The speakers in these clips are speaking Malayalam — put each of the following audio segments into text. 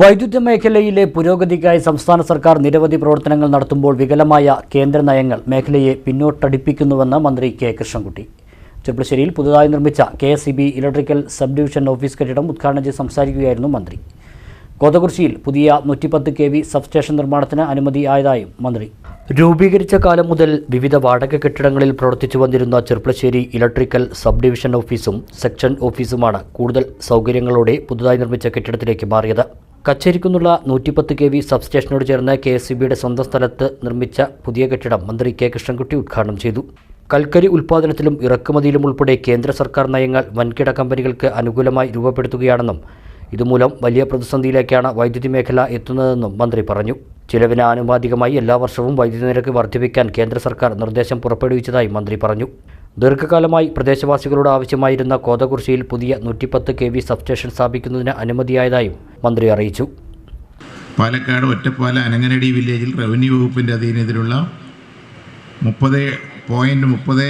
വൈദ്യുത മേഖലയിലെ പുരോഗതിക്കായി സംസ്ഥാന സർക്കാർ നിരവധി പ്രവർത്തനങ്ങൾ നടത്തുമ്പോൾ വികലമായ കേന്ദ്ര നയങ്ങൾ മേഖലയെ പിന്നോട്ടടിപ്പിക്കുന്നുവെന്ന് മന്ത്രി കെ കൃഷ്ണൻകുട്ടി. ചെറുപ്പശ്ശേരിയിൽ പുതുതായി നിർമ്മിച്ച K S electrical sub division office കെട്ടിടം ഉദ്ഘാടനം ചെയ്ത് സംസാരിക്കുകയായിരുന്നു മന്ത്രി. കോതകുർശിയിൽ പുതിയ നൂറ്റിപ്പത്ത് കെ വി സബ്സ്റ്റേഷൻ നിർമ്മാണത്തിന് അനുമതിയായതായും മന്ത്രി. രൂപീകരിച്ച കാലം മുതൽ വിവിധ വാടക കെട്ടിടങ്ങളിൽ പ്രവർത്തിച്ചു വന്നിരുന്ന ചെർപ്പളശ്ശേരി ഇലക്ട്രിക്കൽ സബ് ഡിവിഷൻ ഓഫീസും സെക്ഷൻ ഓഫീസുമാണ് കൂടുതൽ സൗകര്യങ്ങളോടെ പുതുതായി നിർമ്മിച്ച കെട്ടിടത്തിലേക്ക് മാറിയത്. കച്ചേരിക്കുന്നുള്ള നൂറ്റിപ്പത്ത് കെ വി സബ്സ്റ്റേഷനോട് ചേർന്ന കെ എസ് ബിയുടെ സ്വന്തം സ്ഥലത്ത് നിർമ്മിച്ച പുതിയ കെട്ടിടം മന്ത്രി കെ കൃഷ്ണൻകുട്ടി ഉദ്ഘാടനം ചെയ്തു. കൽക്കരി ഉൽപ്പാദനത്തിലും ഇറക്കുമതിയിലും ഉൾപ്പെടെ കേന്ദ്ര സർക്കാർ നയങ്ങൾ വൻകിട കമ്പനികൾക്ക് അനുകൂലമായി രൂപപ്പെടുത്തുകയാണെന്നും ഇതുമൂലം വലിയ പ്രതിസന്ധിയിലേക്കാണ് വൈദ്യുതി മേഖല എത്തുന്നതെന്നും മന്ത്രി പറഞ്ഞു. ചിലവിന് ആനുപാതികമായി എല്ലാ വർഷവും വൈദ്യുതി നിരക്ക് വർദ്ധിപ്പിക്കാൻ കേന്ദ്ര സർക്കാർ നിർദ്ദേശം പുറപ്പെടുവിച്ചതായി മന്ത്രി പറഞ്ഞു. ദീർഘകാലമായി പ്രദേശവാസികളോട് ആവശ്യമായിരുന്ന കോതകുർശിയിൽ പുതിയ നൂറ്റിപ്പത്ത് കെ വി സബ്സ്റ്റേഷൻ സ്ഥാപിക്കുന്നതിന് അനുമതിയായതായും മന്ത്രി അറിയിച്ചു. പാലക്കാട് ഒറ്റപ്പാല അനങ്ങനടി വില്ലേജിൽ റവന്യൂ വകുപ്പിന്റെ അധീനത്തിലുള്ള മുപ്പത് പോയിന്റ് മുപ്പത്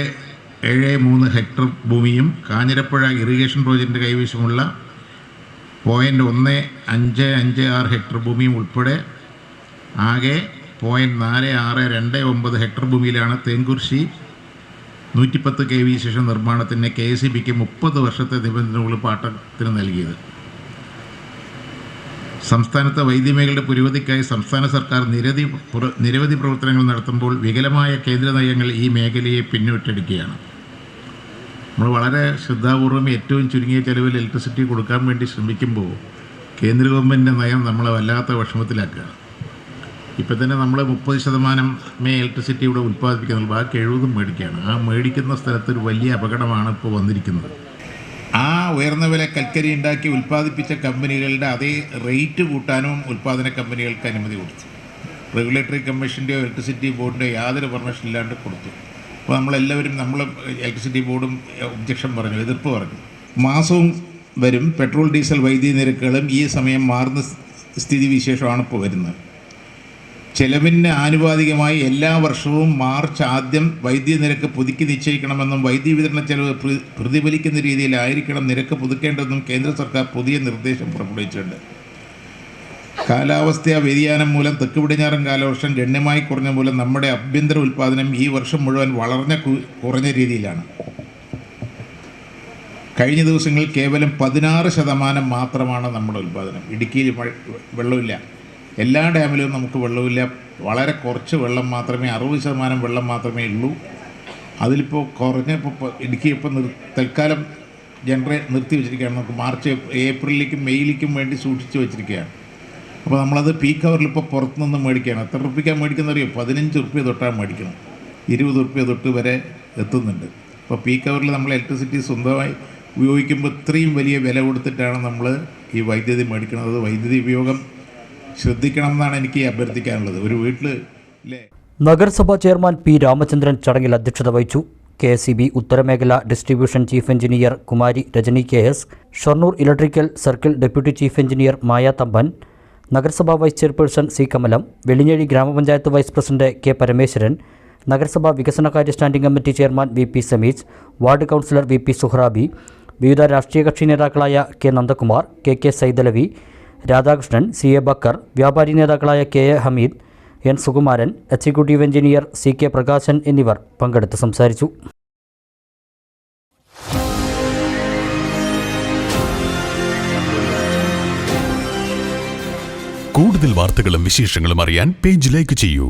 ഏഴ് മൂന്ന് ഹെക്ടർ ഭൂമിയും കാഞ്ഞിരപ്പുഴ ഇറിഗേഷൻ പ്രോജക്റ്റിന്റെ കൈവശമുള്ള പോയിന്റ് ഒന്ന് അഞ്ച് അഞ്ച് ആറ് ഹെക്ടർ ഭൂമിയും ഉൾപ്പെടെ ആകെ പോയിന്റ് നാല് ആറ് രണ്ട് ഒമ്പത് ഹെക്ടർ ഭൂമിയിലാണ് തേങ്കുർശി നൂറ്റിപ്പത്ത് കെ വി ശേഷം നിർമ്മാണത്തിന് കെ എസ് ഇ ബിക്ക് മുപ്പത് വർഷത്തെ നിബന്ധനകൾ പാട്ടത്തിന് നൽകിയത്. സംസ്ഥാനത്തെ വൈദ്യമേഖലയുടെ പുരോഗതിക്കായി സംസ്ഥാന സർക്കാർ നിരവധി നിരവധി പ്രവർത്തനങ്ങൾ നടത്തുമ്പോൾ വികലമായ കേന്ദ്ര നയങ്ങൾ ഈ മേഖലയെ പിന്നോട്ടടിക്കുകയാണ്. നമ്മൾ വളരെ ശ്രദ്ധാപൂർവം ഏറ്റവും ചുരുങ്ങിയ ചെലവിൽ ഇലക്ട്രിസിറ്റി കൊടുക്കാൻ വേണ്ടി ശ്രമിക്കുമ്പോൾ കേന്ദ്ര ഗവൺമെന്റിന്റെ നയം നമ്മളെ വല്ലാത്ത വിഷമത്തിലാക്കുക ഇപ്പം തന്നെ നമ്മൾ മുപ്പത് ശതമാനം മേ ഇലക്ട്രിസിറ്റി ഇവിടെ ഉൽപ്പാദിപ്പിക്കുന്നുള്ളൂ ബാക്കി എഴുപതും മേടിക്കുകയാണ്. ആ മേടിക്കുന്ന സ്ഥലത്തൊരു വലിയ അപകടമാണ് ഇപ്പോൾ വന്നിരിക്കുന്നത്. ആ ഉയർന്ന വില കൽക്കരി ഉണ്ടാക്കി ഉൽപ്പാദിപ്പിച്ച കമ്പനികളുടെ അതേ റേറ്റ് കൂട്ടാനും ഉൽപ്പാദന കമ്പനികൾക്ക് അനുമതി കൊടുത്തു. റെഗുലേറ്ററി കമ്മീഷന്റെയോ ഇലക്ട്രിസിറ്റി ബോർഡിന്റെയോ യാതൊരു പെർമിഷൻ ഇല്ലാണ്ട് കൊടുത്തു. അപ്പോൾ നമ്മളെല്ലാവരും നമ്മൾ ഇലക്ട്രിസിറ്റി ബോർഡും ഒബ്ജക്ഷൻ പറഞ്ഞു എതിർപ്പ് പറഞ്ഞു. മാസവും വരും പെട്രോൾ ഡീസൽ വൈദ്യുതി നിരക്കുകളും ഈ സമയം മാറുന്ന സ്ഥിതിവിശേഷമാണ് ഇപ്പോൾ വരുന്നത്. ചെലവിന് ആനുപാതികമായി എല്ലാ വർഷവും മാർച്ച് ആദ്യം വൈദ്യുതി നിരക്ക് പുതുക്കി നിശ്ചയിക്കണമെന്നും വൈദ്യുതി വിതരണ ചെലവ് പ്ര- പ്രതിഫലിക്കുന്ന രീതിയിലായിരിക്കണം നിരക്ക് പുതുക്കേണ്ടതെന്നും കേന്ദ്ര സർക്കാർ പുതിയ നിർദ്ദേശം പുറപ്പെടുവിച്ചിട്ടുണ്ട്. കാലാവസ്ഥാ വ്യതിയാനം മൂലം തെക്ക് പടിഞ്ഞാറൻ കാലവർഷം ഗണ്യമായി കുറഞ്ഞ മൂലം നമ്മുടെ ആഭ്യന്തര ഉൽപ്പാദനം ഈ വർഷം മുഴുവൻ വളർന്ന കുറഞ്ഞ രീതിയിലാണ്. കഴിഞ്ഞ ദിവസങ്ങളിൽ കേവലം പതിനാറ് ശതമാനം മാത്രമാണ് നമ്മുടെ ഉൽപ്പാദനം. ഇടുക്കിയിൽ വെള്ളമില്ല. എല്ലാ ഡാമിലും നമുക്ക് വെള്ളമില്ല. വളരെ കുറച്ച് വെള്ളം മാത്രമേ അറുപത് ശതമാനം വെള്ളം മാത്രമേ ഉള്ളൂ. അതിലിപ്പോൾ കുറഞ്ഞ ഇപ്പോൾ ഇടുക്കി ഇപ്പോൾ നിർ തൽക്കാലം ജനറേ നിർത്തി വെച്ചിരിക്കുകയാണ്. നമുക്ക് മാർച്ച് ഏപ്രിലിലേക്കും മെയ്യിലേക്കും വേണ്ടി സൂക്ഷിച്ച് വെച്ചിരിക്കുകയാണ്. അപ്പോൾ നമ്മളത് പീക്ക് അവറിൽ ഇപ്പോൾ പുറത്തുനിന്ന് മേടിക്കുകയാണ്. എത്ര റുപ്യക്കാണ് മേടിക്കുന്നറിയോ? പതിനഞ്ച് റുപ്യ തൊട്ടാണ് മേടിക്കുന്നത് ഇരുപത് റുപ്യ തൊട്ട് വരെ എത്തുന്നുണ്ട്. അപ്പോൾ പീക്ക് അവറിൽ നമ്മൾ ഇലക്ട്രിസിറ്റി സ്വന്തമായി ഉപയോഗിക്കുമ്പോൾ ഇത്രയും വലിയ വില കൊടുത്തിട്ടാണ് നമ്മൾ ഈ വൈദ്യുതി മേടിക്കുന്നത്. വൈദ്യുതി ഉപയോഗം ശ്രദ്ധിക്കണം എന്നാണ് എനിക്ക് അഭ്യർത്ഥിക്കാനുള്ളത്. ഒരു വീട്ടിൽ നഗരസഭാ ചെയർമാൻ പി രാമചന്ദ്രൻ ചടങ്ങിൽ അധ്യക്ഷത വഹിച്ചു. K C B ഉത്തരമേഖല distribution chief engineer Kumari Rajani K S Shoranur electrical circle deputy chief engineer Maya Thampan നഗരസഭാ vice chairperson C Kamalam Vellinezhi ഗ്രാമപഞ്ചായത്ത് വൈസ് പ്രസിഡന്റ് കെ പരമേശ്വരൻ നഗരസഭാ വികസനകാര്യ standing committee chairman V P Sameej ward councillor V P Suhrabi വിവിധ രാഷ്ട്രീയ കക്ഷി നേതാക്കളായ K Nandakumar K K Saidalavi Radhakrishnan C A Bakker വ്യാപാരി നേതാക്കളായ K A Hameed N Sukumaran executive engineer C K Prakashan എന്നിവർ പങ്കെടുത്ത് സംസാരിച്ചു. കൂടുതൽ വാർത്തകളും വിശേഷങ്ങളും അറിയാൻ പേജ് ലൈക്ക് ചെയ്യൂ.